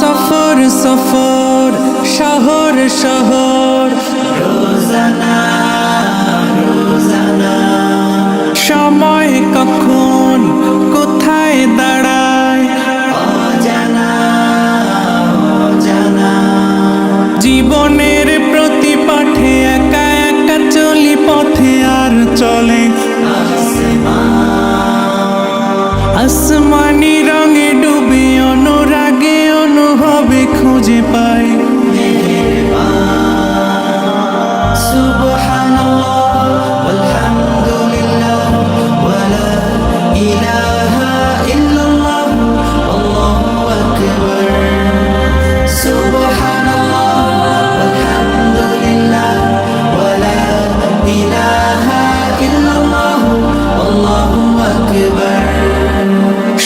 সফর সফর শহর শহর।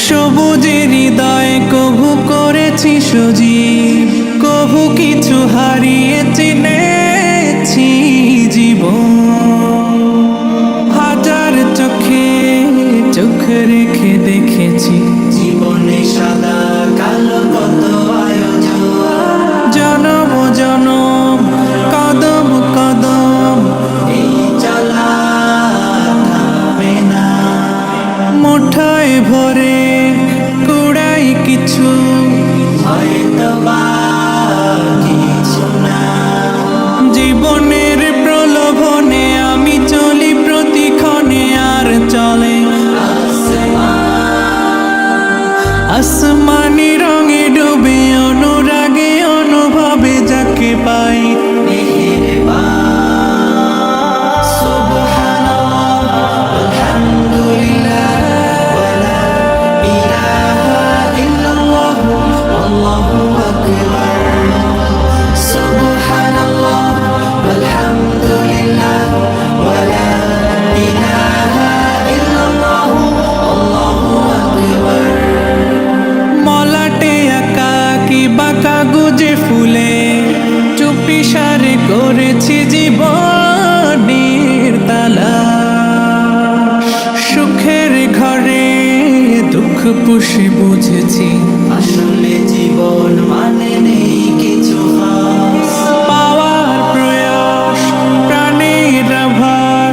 সবুজের হৃদয় করেছি সজীব কভু কিছু হারিয়েছি ভরে কুড়াই কিছু। জীবনের প্রলোভনে আমি চলি প্রতিক্ষণে আর চলে। আসমা করেছি জীবনের তালা। সুখের ঘরে দুঃখ পুষি বুঝেছি। আসলে জীবন মানে নেই কিছু পাওয়ার হ্যাঁ,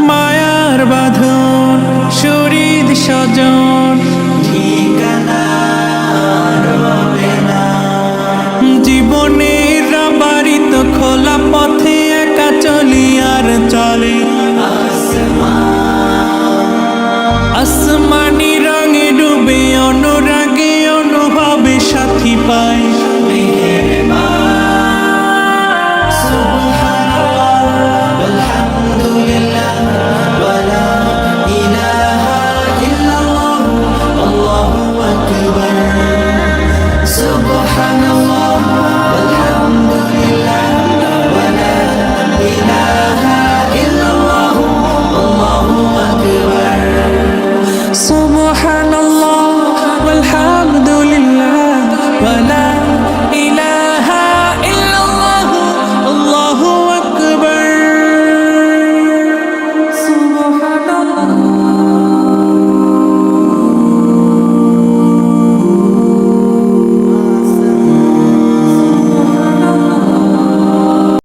মায়ার বাঁধন শরীর সজন। turn